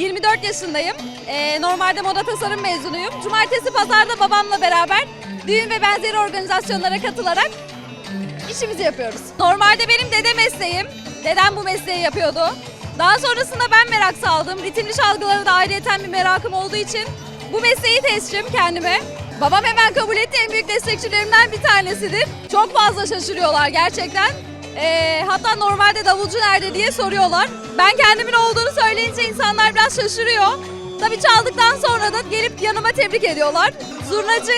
24 yaşındayım. Ee, normalde moda tasarım mezunuyum. Cumartesi pazarda babamla beraber düğün ve benzeri organizasyonlara katılarak işimizi yapıyoruz. Normalde benim dede mesleğim. Dedem bu mesleği yapıyordu. Daha sonrasında ben merak saldım. Ritimli çalgılara da ayrıyeten bir merakım olduğu için bu mesleği seçtim kendime. Babam hemen kabul etti. En büyük destekçilerimden bir tanesidir. Çok fazla şaşırıyorlar gerçekten. Ee, hatta normalde davulcu nerede diye soruyorlar. Ben kendimin olduğunu söyleyince insanlar biraz şaşırıyor. Tabii çaldıktan sonra da gelip yanıma tebrik ediyorlar. Zurnacı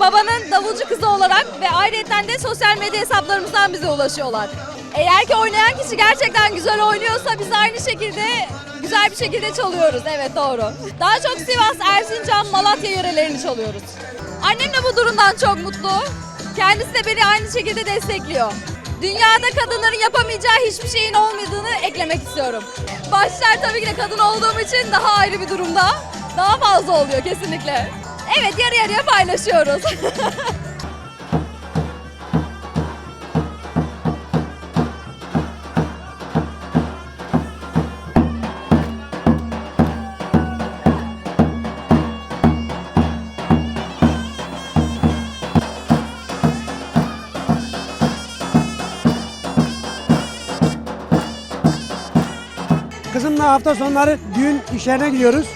babanın davulcu kızı olarak ve ayrıca de sosyal medya hesaplarımızdan bize ulaşıyorlar. Eğer ki oynayan kişi gerçekten güzel oynuyorsa biz aynı şekilde güzel bir şekilde çalıyoruz. Evet doğru. Daha çok Sivas, Erzincan, Malatya yörelerini çalıyoruz. Annem de bu durumdan çok mutlu. Kendisi de beni aynı şekilde destekliyor. Dünyada kadınların yapamayacağı hiçbir şeyin olmadığını eklemek istiyorum. Başlar tabii ki de kadın olduğum için daha ayrı bir durumda. Daha fazla oluyor kesinlikle. Evet yarı yarıya paylaşıyoruz. Kızımla hafta sonları düğün işlerine gidiyoruz.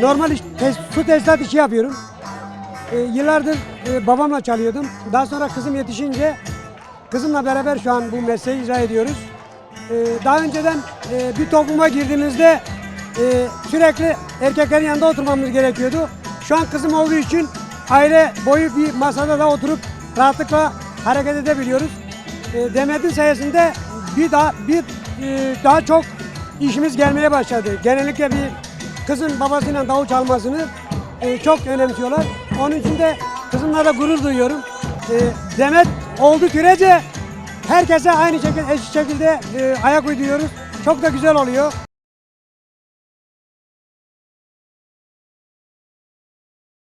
Normal iş, tes- su tesisat işi yapıyorum. Ee, yıllardır e, babamla çalıyordum. Daha sonra kızım yetişince kızımla beraber şu an bu mesleği icra ediyoruz. Ee, daha önceden e, bir topluma girdiğimizde e, sürekli erkeklerin yanında oturmamız gerekiyordu. Şu an kızım olduğu için aile boyu bir masada da oturup rahatlıkla hareket edebiliyoruz. E, Demet'in sayesinde bir daha bir e, daha çok işimiz gelmeye başladı. Genellikle bir kızın babasıyla davul çalmasını e, çok önemsiyorlar. Onun için de kızımla da gurur duyuyorum. E, Demet oldu sürece herkese aynı şekilde eşit şekilde e, ayak uyduruyoruz. Çok da güzel oluyor.